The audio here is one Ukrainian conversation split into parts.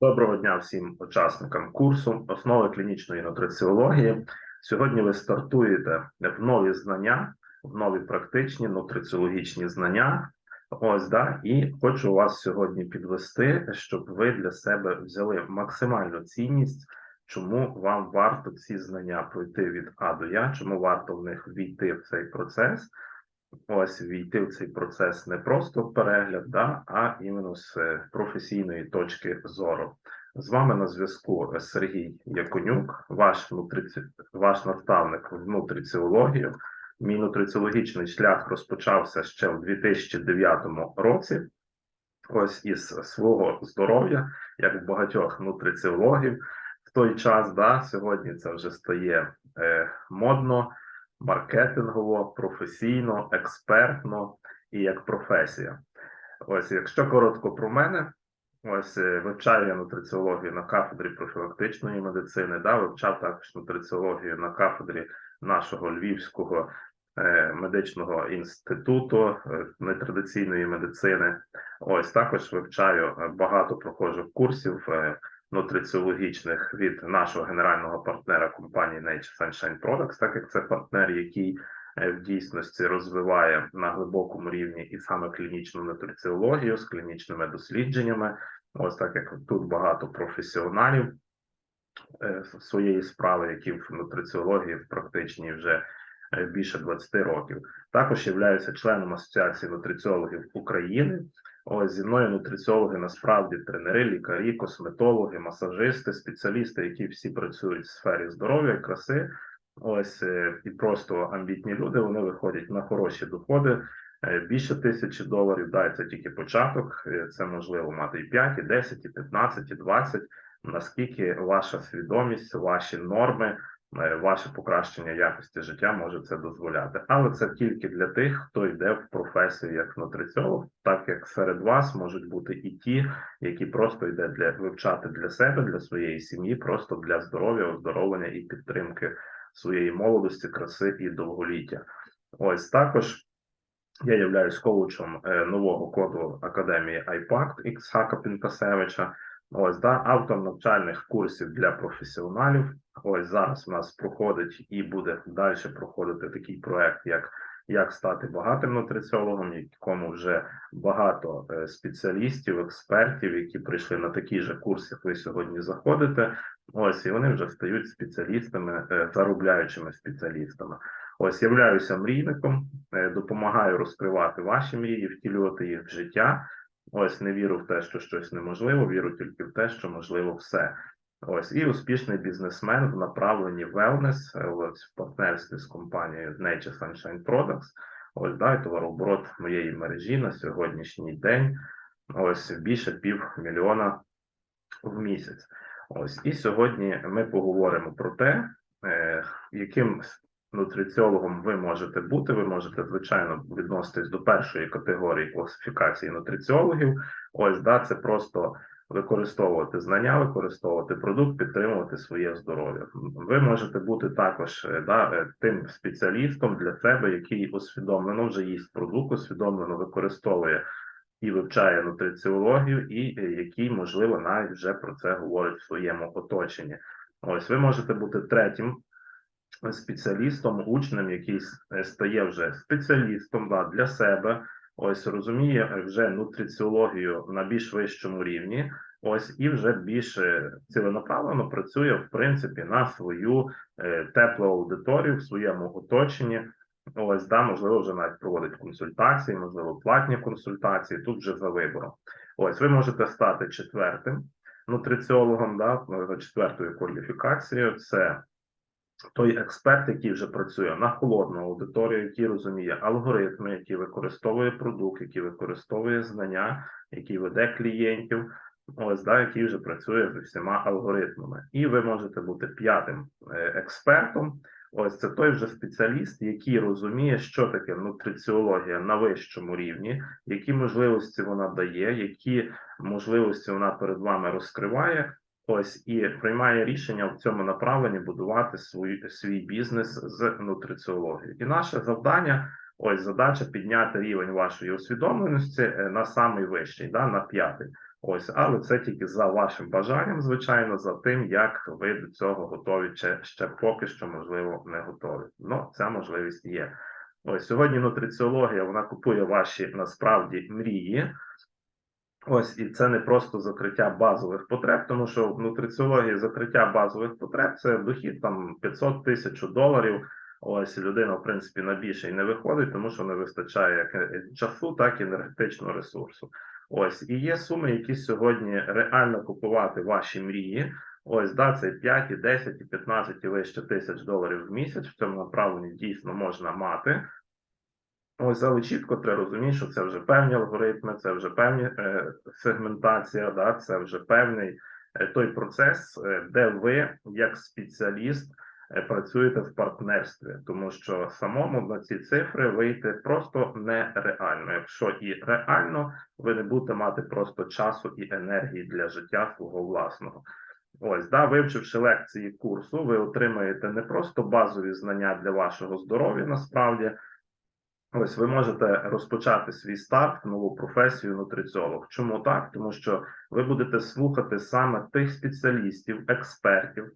Доброго дня всім учасникам курсу основи клінічної нутриціології. Сьогодні ви стартуєте в нові знання, в нові практичні нутриціологічні знання. Ось да, і хочу вас сьогодні підвести, щоб ви для себе взяли максимальну цінність, чому вам варто ці знання пройти від А до Я, чому варто в них війти в цей процес. Ось війти в цей процес не просто перегляд, да, а іменно з е, професійної точки зору. З вами на зв'язку Сергій Яконюк, ваш нутриці... ваш наставник в нутриціологію. Мій нутриціологічний шлях розпочався ще в 2009 році. Ось із свого здоров'я, як в багатьох нутриціологів в той час, да, сьогодні це вже стає е, модно маркетингово, професійно, експертно і як професія. Ось, якщо коротко про мене, ось е, вивчаю я нутриціологію на кафедрі профілактичної медицини, да, вивчав також нутриціологію на кафедрі нашого Львівського е, медичного інституту е, нетрадиційної медицини. Ось також вивчаю багато проходжу курсів. Нутриціологічних від нашого генерального партнера компанії Nature Sunshine Products, так як це партнер, який е, в дійсності розвиває на глибокому рівні і саме клінічну нутриціологію з клінічними дослідженнями. Ось так як тут багато професіоналів е, своєї справи, які в нутриціології в практичній вже е, більше 20 років. Також являюся членом Асоціації нутриціологів України. Ось зі мною нутриціологи насправді тренери, лікарі, косметологи, масажисти, спеціалісти, які всі працюють в сфері здоров'я, краси. Ось е, і просто амбітні люди. Вони виходять на хороші доходи. е, Більше тисячі доларів. Да, це тільки початок. е, Це можливо мати і 5, і 10, і 15, і 20. Наскільки ваша свідомість, ваші норми, ваше покращення якості життя може це дозволяти, але це тільки для тих, хто йде в професію як нутриціолог, так як серед вас можуть бути і ті, які просто йде для вивчати для себе, для своєї сім'ї, просто для здоров'я, оздоровлення і підтримки своєї молодості, краси і довголіття. Ось також. Я являюсь коучем е, нового коду Академії IPACT Іксхака Пінкасевича. Ось да, автор навчальних курсів для професіоналів. Ось зараз у нас проходить і буде далі проходити такий проект, як як стати багатим нутриціологом, якому вже багато е, спеціалістів, експертів, які прийшли на такі ж курси, як ви сьогодні заходите. Ось і вони вже стають спеціалістами, е, заробляючими спеціалістами. Ось являюся мрійником, е, допомагаю розкривати ваші мрії, втілювати їх в життя. Ось не вірю в те, що щось неможливо, вірю тільки в те, що можливо все. Ось і успішний бізнесмен в направленні wellness, е, ось в партнерстві з компанією Nature Sunshine Products. Ось да, товарооборот моєї мережі на сьогоднішній день. Ось більше півмільйона в місяць. Ось і сьогодні ми поговоримо про те, е, яким нутриціологом ви можете бути. Ви можете, звичайно, відноситись до першої категорії класифікації нутриціологів. Ось да, це просто використовувати знання, використовувати продукт, підтримувати своє здоров'я. Ви можете бути також е, да, е, тим спеціалістом для себе, який усвідомлено вже їсть продукт, усвідомлено використовує і вивчає нутриціологію, і е, який, можливо, навіть вже про це говорить в своєму оточенні. Ось ви можете бути третім спеціалістом, учнем, який е, стає вже спеціалістом да, для себе. Ось розуміє вже нутриціологію на більш вищому рівні. Ось і вже більш е, ціленаправлено працює в принципі на свою е, теплу аудиторію в своєму оточенні. Ось да, можливо, вже навіть проводить консультації, можливо, платні консультації. Тут вже за вибором. Ось ви можете стати четвертим нутриціологом, да, четвертою кваліфікацією. Це той експерт, який вже працює на холодну аудиторію, який розуміє алгоритми, який використовує продукт, який використовує знання, який веде клієнтів, ось да, який вже працює з всіма алгоритмами. І ви можете бути п'ятим е, експертом. Ось це той вже спеціаліст, який розуміє, що таке нутриціологія на вищому рівні, які можливості вона дає, які можливості вона перед вами розкриває. Ось і приймає рішення в цьому направленні будувати свій, свій бізнес з нутриціології. І наше завдання ось задача підняти рівень вашої усвідомленості е, на самий вищий, да, на п'ятий. Ось, але це тільки за вашим бажанням, звичайно, за тим, як ви до цього готові, чи ще поки що, можливо, не готові. Ну, ця можливість є. Ось сьогодні нутриціологія вона купує ваші насправді мрії. Ось і це не просто закриття базових потреб, тому що в нутриціології закриття базових потреб це дохід там 500 тисяч доларів. Ось людина, в принципі, на більше і не виходить, тому що не вистачає як е, часу, так і енергетичного ресурсу. Ось і є суми, які сьогодні реально купувати ваші мрії. Ось да, це 5, і 10, і 15 і вище тисяч доларів в місяць. В цьому направленні дійсно можна мати. Ось, але чітко треба розуміти, що це вже певні алгоритми, це вже певні е, сегментація, да, це вже певний е, той процес, е, де ви, як спеціаліст, е, працюєте в партнерстві, тому що самому на ці цифри вийти просто нереально. Якщо і реально, ви не будете мати просто часу і енергії для життя свого власного. Ось, да, вивчивши лекції курсу, ви отримаєте не просто базові знання для вашого здоров'я, насправді. Ось ви можете розпочати свій старт нову професію нутриціолог. Чому так? Тому що ви будете слухати саме тих спеціалістів, експертів,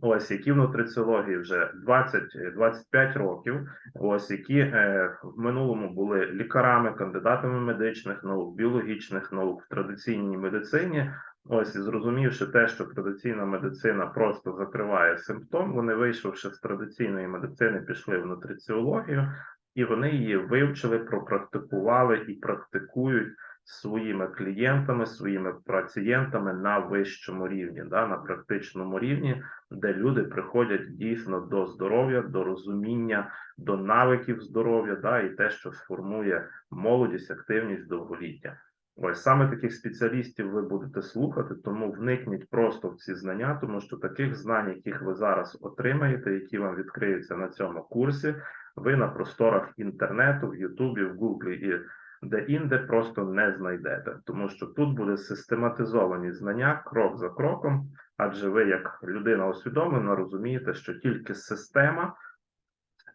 ось які в нутриціології вже 20-25 років, ось які е, в минулому були лікарами, кандидатами медичних наук, біологічних наук в традиційній медицині. Ось і зрозумівши те, що традиційна медицина просто закриває симптом, вони, вийшовши з традиційної медицини, пішли в нутриціологію і вони її вивчили, пропрактикували і практикують своїми клієнтами, своїми пацієнтами на вищому рівні, да, на практичному рівні, де люди приходять дійсно до здоров'я, до розуміння, до навиків здоров'я, да, і те, що сформує молодість, активність, довголіття. Ось саме таких спеціалістів ви будете слухати, тому вникніть просто в ці знання, тому що таких знань, яких ви зараз отримаєте, які вам відкриються на цьому курсі, ви на просторах інтернету, в Ютубі, в Гуглі і де-інде просто не знайдете, тому що тут буде систематизовані знання крок за кроком, адже ви, як людина усвідомлена, розумієте, що тільки система,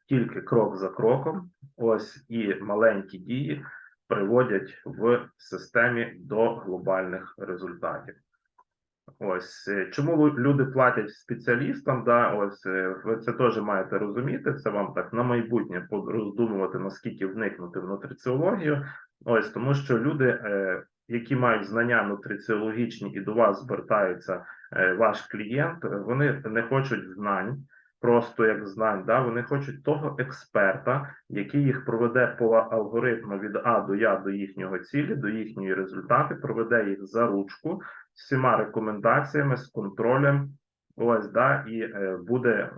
тільки крок за кроком, ось і маленькі дії приводять в системі до глобальних результатів. Ось е, чому люди платять спеціалістам? Да, ось е, ви це теж маєте розуміти. Це вам так на майбутнє роздумувати, наскільки вникнути в нутриціологію. Ось тому, що люди, е, які мають знання нутриціологічні і до вас звертаються ваш клієнт, вони не хочуть знань, просто як знань. Да, вони хочуть того експерта, який їх проведе по алгоритму від А до Я до їхнього цілі, до їхньої результати, проведе їх за ручку з всіма рекомендаціями, з контролем. Ось, да, і е, буде е,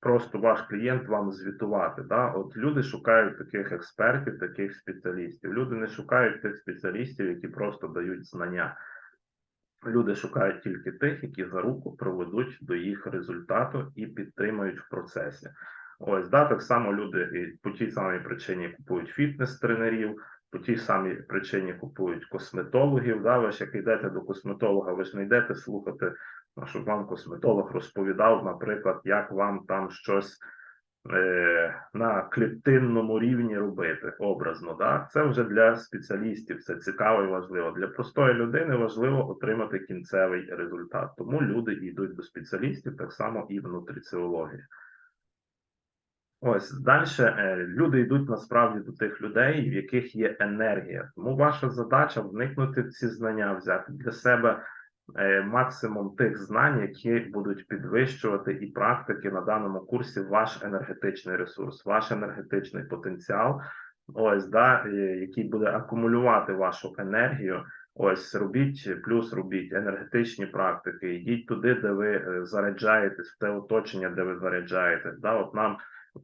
просто ваш клієнт вам звітувати. Да? От люди шукають таких експертів, таких спеціалістів. Люди не шукають тих спеціалістів, які просто дають знання. Люди шукають тільки тих, які за руку проведуть до їх результату і підтримують в процесі. Ось да, так само люди по тій самій причині купують фітнес-тренерів, по тій самій причині купують косметологів. Да, ви ж як йдете до косметолога, ви ж не йдете слухати, ну, щоб вам косметолог розповідав, наприклад, як вам там щось е, на клітинному рівні робити образно. Да? Це вже для спеціалістів, це цікаво і важливо. Для простої людини важливо отримати кінцевий результат. Тому люди йдуть до спеціалістів так само і в. Ось далі люди йдуть насправді до тих людей, в яких є енергія. Тому ваша задача вникнути в ці знання, взяти для себе е, максимум тих знань, які будуть підвищувати і практики на даному курсі ваш енергетичний ресурс, ваш енергетичний потенціал. Ось да, е, який буде акумулювати вашу енергію. Ось робіть плюс робіть енергетичні практики. Йдіть туди, де ви е, заряджаєтесь, в те оточення, де ви заряджаєтесь. Да, от нам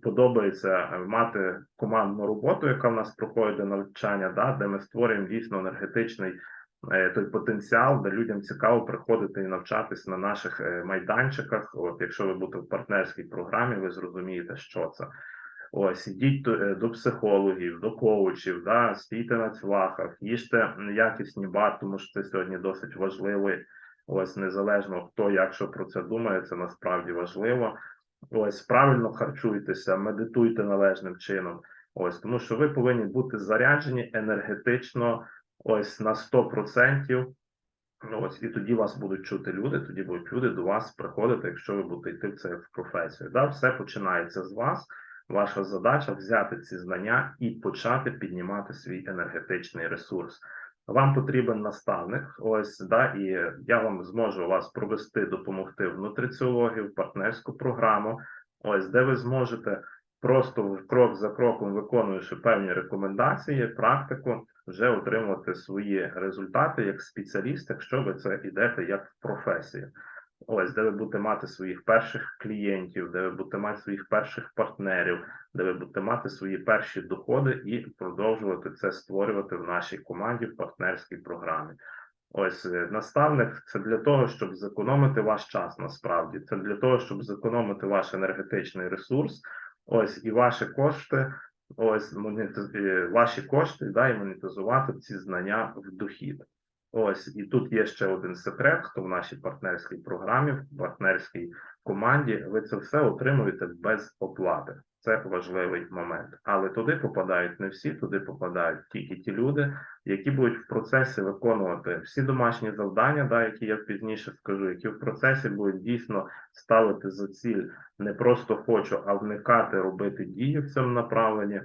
подобається е, мати командну роботу, яка в нас проходить до навчання, да, де ми створюємо дійсно енергетичний е, той потенціал, де людям цікаво приходити і навчатись на наших е, майданчиках. От якщо ви будете в партнерській програмі, ви зрозумієте, що це. Ось ідіть до, е, психологів, до коучів, да, стійте на цвахах, їжте якісні бат, тому що це сьогодні досить важливо. Ось незалежно хто як що про це думає, це насправді важливо. Ось правильно харчуйтеся, медитуйте належним чином. Ось тому, що ви повинні бути заряджені енергетично ось на 100%. Ну, ось і тоді вас будуть чути люди, тоді будуть люди до вас приходити, якщо ви будете йти в це в професію. Да, все починається з вас. Ваша задача взяти ці знання і почати піднімати свій енергетичний ресурс. Вам потрібен наставник. Ось да, і я вам зможу вас провести, допомогти в нутриціологію, в партнерську програму. Ось де ви зможете просто крок за кроком, виконуючи певні рекомендації, практику, вже отримувати свої результати як спеціаліст, якщо ви це йдете як в професію. Ось де ви будете мати своїх перших клієнтів, де ви будете мати своїх перших партнерів, де ви будете мати свої перші доходи і продовжувати це створювати в нашій команді в партнерській програмі. Ось е, наставник це для того, щоб зекономити ваш час. Насправді це для того, щоб зекономити ваш енергетичний ресурс. Ось і ваші кошти, ось монетиз... е, ваші кошти, да, і монетизувати ці знання в дохід. Ось і тут є ще один секрет, хто в нашій партнерській програмі, в партнерській команді, ви це все отримуєте без оплати. Це важливий момент. Але туди попадають не всі, туди попадають тільки ті люди, які будуть в процесі виконувати всі домашні завдання, да, які я пізніше скажу, які в процесі будуть дійсно ставити за ціль не просто хочу, а вникати, робити дії в цьому направленні.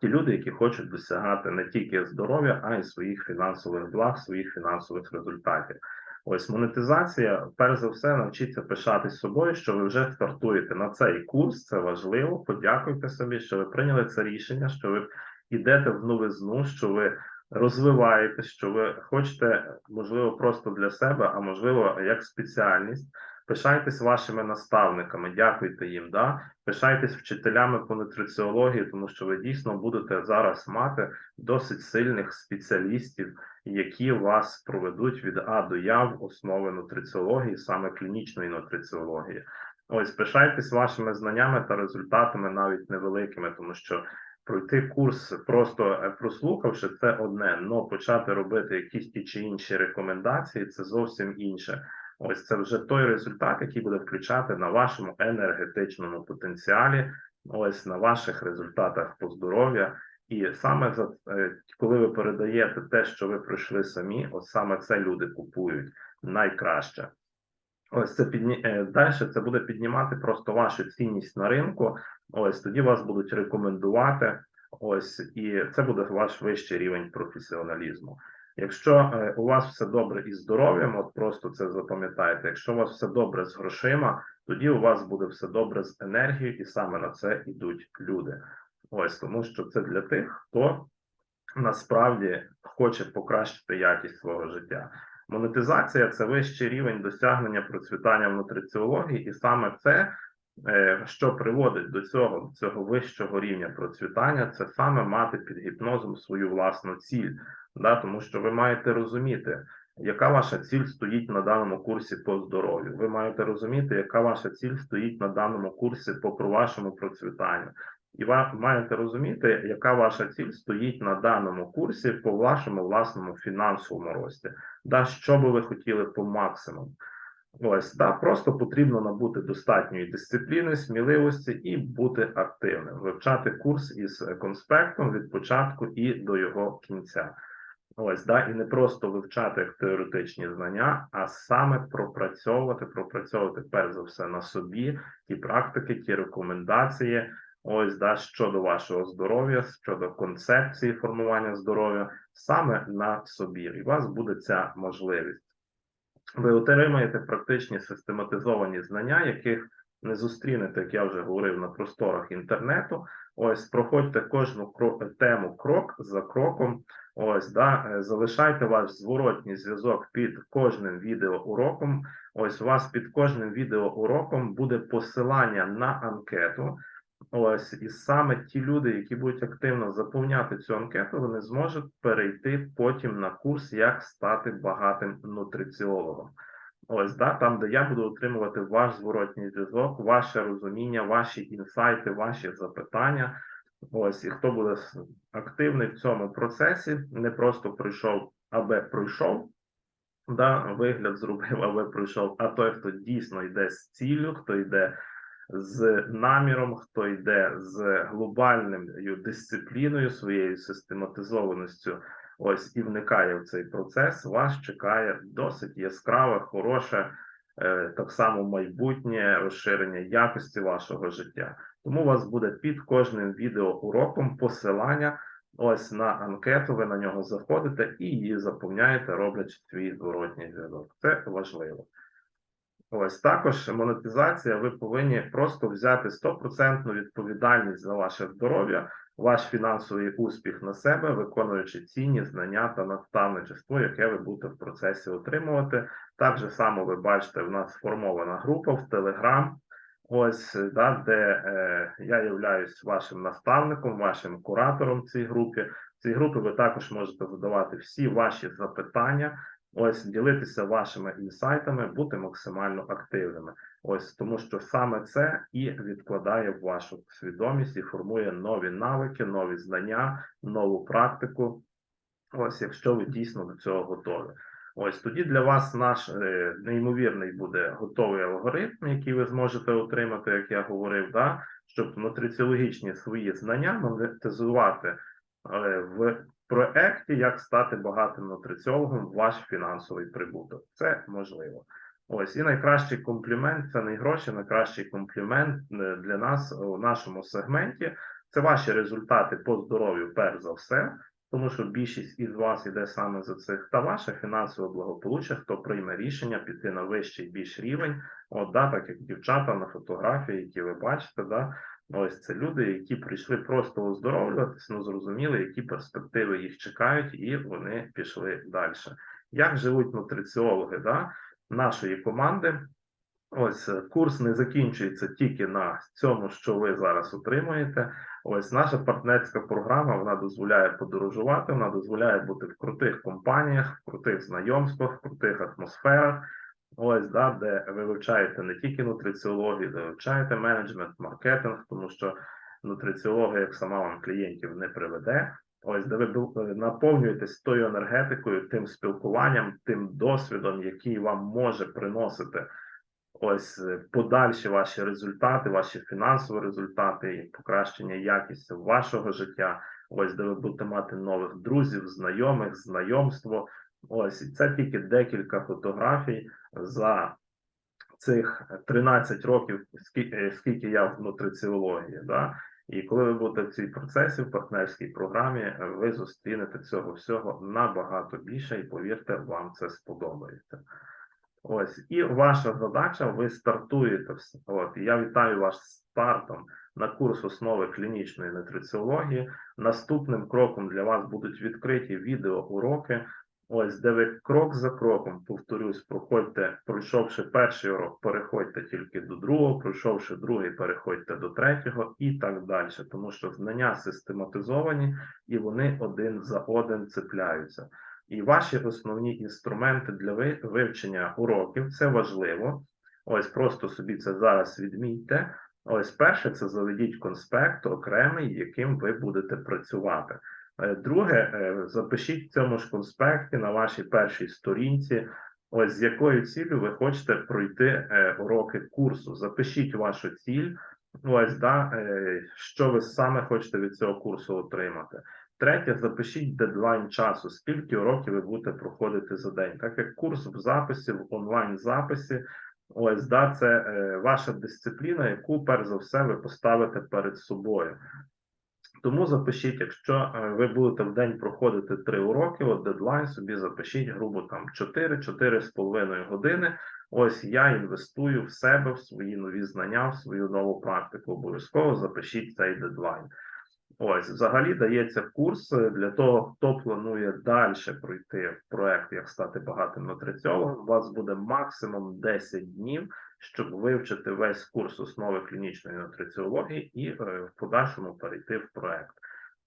Ті люди, які хочуть досягати не тільки здоров'я, а й своїх фінансових благ, своїх фінансових результатів. Ось монетизація, перш за все, навчіться пишатись собою, що ви вже стартуєте на цей курс. Це важливо. Подякуйте собі, що ви прийняли це рішення, що ви йдете в новизну, що ви розвиваєтесь, що ви хочете, можливо, просто для себе, а можливо, як спеціальність. Пишайтесь вашими наставниками, дякуйте їм. Да? Пишайтесь вчителями по нутриціології, тому що ви дійсно будете зараз мати досить сильних спеціалістів, які вас проведуть від А до Я в основи нутриціології, саме клінічної нутриціології. Ось пишайтесь вашими знаннями та результатами, навіть невеликими, тому що пройти курс, просто е, прослухавши, це одне, але почати робити якісь ті чи інші рекомендації, це зовсім інше. Ось це вже той результат, який буде включати на вашому енергетичному потенціалі, ось на ваших результатах по здоров'я. І саме за е, коли ви передаєте те, що ви пройшли самі, от саме це люди купують найкраще. Ось це підні... е, далі це буде піднімати просто вашу цінність на ринку. Ось тоді вас будуть рекомендувати. Ось і це буде ваш вищий рівень професіоналізму. Якщо е, у вас все добре із здоров'ям, от просто це запам'ятайте. Якщо у вас все добре з грошима, тоді у вас буде все добре з енергією, і саме на це йдуть люди. Ось тому, що це для тих, хто насправді хоче покращити якість свого життя. Монетизація це вищий рівень досягнення процвітання в нутриціології, і саме це, що приводить до цього, до цього вищого рівня процвітання, це саме мати під гіпнозом свою власну ціль. Да, тому що ви маєте розуміти, яка ваша ціль стоїть на даному курсі по здоров'ю. Ви маєте розуміти, яка ваша ціль стоїть на даному курсі по вашому процвітанню. І ви маєте розуміти, яка ваша ціль стоїть на даному курсі по вашому власному фінансовому рості, да, що би ви хотіли по максимуму. Ось да, просто потрібно набути достатньої дисципліни, сміливості і бути активним, вивчати курс із конспектом від початку і до його кінця. Ось да, і не просто вивчати теоретичні знання, а саме пропрацьовувати, пропрацьовувати перш за все на собі ті практики, ті рекомендації. Ось да щодо вашого здоров'я, щодо концепції формування здоров'я, саме на собі, і у вас буде ця можливість. Ви отримаєте практичні систематизовані знання, яких не зустрінете, як я вже говорив, на просторах інтернету. Ось проходьте кожну тему крок за кроком. Ось да, е, залишайте ваш зворотній зв'язок під кожним відеоуроком. Ось у вас під кожним відеоуроком буде посилання на анкету. Ось і саме ті люди, які будуть активно заповняти цю анкету, вони зможуть перейти потім на курс, як стати багатим нутриціологом. Ось да, там, де я буду отримувати ваш зворотній зв'язок, ваше розуміння, ваші інсайти, ваші запитання. Ось і хто буде активний в цьому процесі, не просто прийшов, аби пройшов, да, вигляд зробив, аби пройшов, а той, хто дійсно йде з ціллю, хто йде з наміром, хто йде з глобальною дисципліною, своєю систематизованістю ось і вникає в цей процес, вас чекає досить яскраве, хороше, е, так само майбутнє розширення якості вашого життя. Тому у вас буде під кожним відеоуроком посилання ось на анкету. Ви на нього заходите і її заповняєте, роблячи свій зворотній зв'язок. Це важливо. Ось також монетизація. Ви повинні просто взяти стопроцентну відповідальність за ваше здоров'я, ваш фінансовий успіх на себе, виконуючи цінні знання та наставничество, яке ви будете в процесі отримувати. Так же само ви бачите, в нас сформована група в Telegram, ось да, де е, я являюсь вашим наставником, вашим куратором в цій групі. В цій групі ви також можете задавати всі ваші запитання. Ось ділитися вашими інсайтами, бути максимально активними. Ось тому, що саме це і відкладає в вашу свідомість і формує нові навики, нові знання, нову практику. Ось, якщо ви дійсно до цього готові. Ось тоді для вас наш е, неймовірний буде готовий алгоритм, який ви зможете отримати, як я говорив, да, щоб нутриціологічні свої знання монетизувати е, в проекті, як стати багатим нутриціологом ваш фінансовий прибуток. Це можливо. Ось і найкращий комплімент це не гроші, найкращий комплімент е, для нас у нашому сегменті. Це ваші результати по здоров'ю, перш за все, тому що більшість із вас іде саме за цих та ваше фінансове благополуччя, хто прийме рішення піти на вищий більш рівень. От да, так як дівчата на фотографії, які ви бачите, да. Ось це люди, які прийшли просто оздоровлюватись, ну зрозуміли, які перспективи їх чекають, і вони пішли далі. Як живуть нутриціологи да, нашої команди? Ось е, курс не закінчується тільки на цьому, що ви зараз отримуєте. Ось наша партнерська програма вона дозволяє подорожувати, вона дозволяє бути в крутих компаніях, в крутих знайомствах, в крутих атмосферах. Ось да, де ви вивчаєте не тільки нутриціологію, де вивчаєте менеджмент, маркетинг, тому що нутриціологія, як сама вам клієнтів не приведе. Ось де ви е, наповнюєтесь тою енергетикою, тим спілкуванням, тим досвідом, який вам може приносити ось е, подальші ваші результати, ваші фінансові результати, покращення якості вашого життя. Ось де ви будете мати нових друзів, знайомих, знайомство. Ось і це тільки декілька фотографій за цих 13 років, скільки, скільки я в нутриціології. Да? І коли ви будете в цій процесі, в партнерській програмі, е, ви зустрінете цього всього набагато більше, і повірте, вам це сподобається. Ось, і ваша задача, ви стартуєте. От, я вітаю вас стартом на курс основи клінічної нутриціології. Наступним кроком для вас будуть відкриті відеоуроки. Ось, де ви крок за кроком, повторюсь, проходьте, пройшовши перший урок, переходьте тільки до другого, пройшовши другий, переходьте до третього і так далі. Тому що знання систематизовані і вони один за один цепляються. І ваші основні інструменти для ви- вивчення уроків це важливо. Ось просто собі це зараз відмітьте. Ось перше, це заведіть конспект окремий, яким ви будете працювати. Е, Друге, е, запишіть в цьому ж конспекті на вашій першій сторінці, ось з якою ціллю ви хочете пройти е, уроки курсу. Запишіть вашу ціль, ось да, що ви саме хочете від цього курсу отримати. Третє, запишіть дедлайн часу, скільки уроків ви будете проходити за день. Так як курс в записі, в онлайн записі, ось да, це ваша дисципліна, яку перш за все ви поставите перед собою. Тому запишіть, якщо е, ви будете в день проходити три уроки, от дедлайн собі запишіть, грубо там 4-4,5 години. Ось я інвестую в себе, в свої нові знання, в свою нову практику. Обов'язково запишіть цей дедлайн. Ось, взагалі дається курс е, для того, хто планує далі пройти в проект, як стати багатим нутриціологом. У вас буде максимум 10 днів, щоб вивчити весь курс основи клінічної нутриціології і е, в подальшому перейти в проект.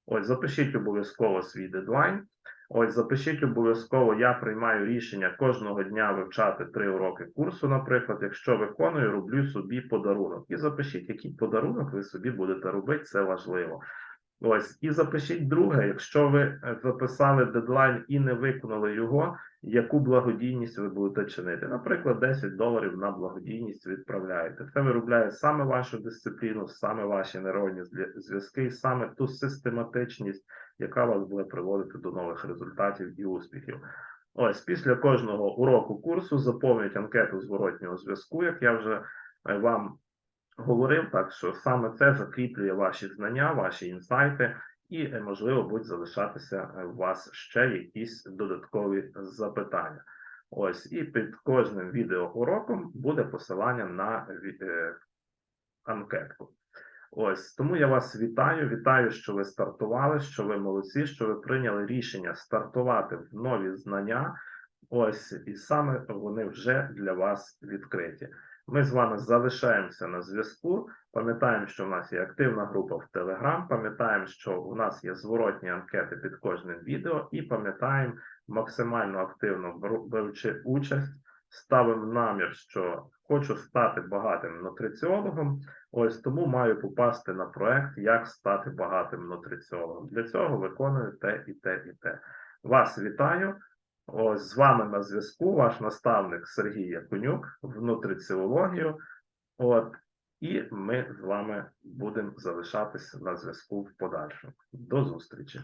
Ось запишіть обов'язково свій дедлайн. Ось запишіть обов'язково. Я приймаю рішення кожного дня вивчати три уроки курсу. Наприклад, якщо виконую, роблю собі подарунок. І запишіть, який подарунок ви собі будете робити. Це важливо. Ось і запишіть друге, якщо ви е, записали дедлайн і не виконали його, яку благодійність ви будете чинити. Наприклад, 10 доларів на благодійність відправляєте. Це виробляє саме вашу дисципліну, саме ваші нейронні зв'язки, саме ту систематичність яка вас буде приводити до нових результатів і успіхів. Ось після кожного уроку курсу заповнюють анкету зворотнього зв'язку, як я вже е, вам говорив, так що саме це закріплює ваші знання, ваші інсайти, і е, можливо будуть залишатися е, у вас ще якісь додаткові запитання. Ось і під кожним відеоуроком буде посилання на е, анкетку. Ось тому я вас вітаю. Вітаю, що ви стартували, що ви молодці, що ви прийняли рішення стартувати в нові знання. Ось і саме вони вже для вас відкриті. Ми з вами залишаємося на зв'язку. Пам'ятаємо, що в нас є активна група в Telegram, Пам'ятаємо, що у нас є зворотні анкети під кожним відео, і пам'ятаємо максимально активно беру- беручи участь. Ставимо намір, що хочу стати багатим нутриціологом. Ось тому маю попасти на проект, як стати багатим нутриціологом. Для цього виконую те і те, і те. Вас вітаю. Ось з вами на зв'язку ваш наставник Сергій Якунюк внутриціологію. От, і ми з вами будемо залишатися на зв'язку в подальшому. До зустрічі.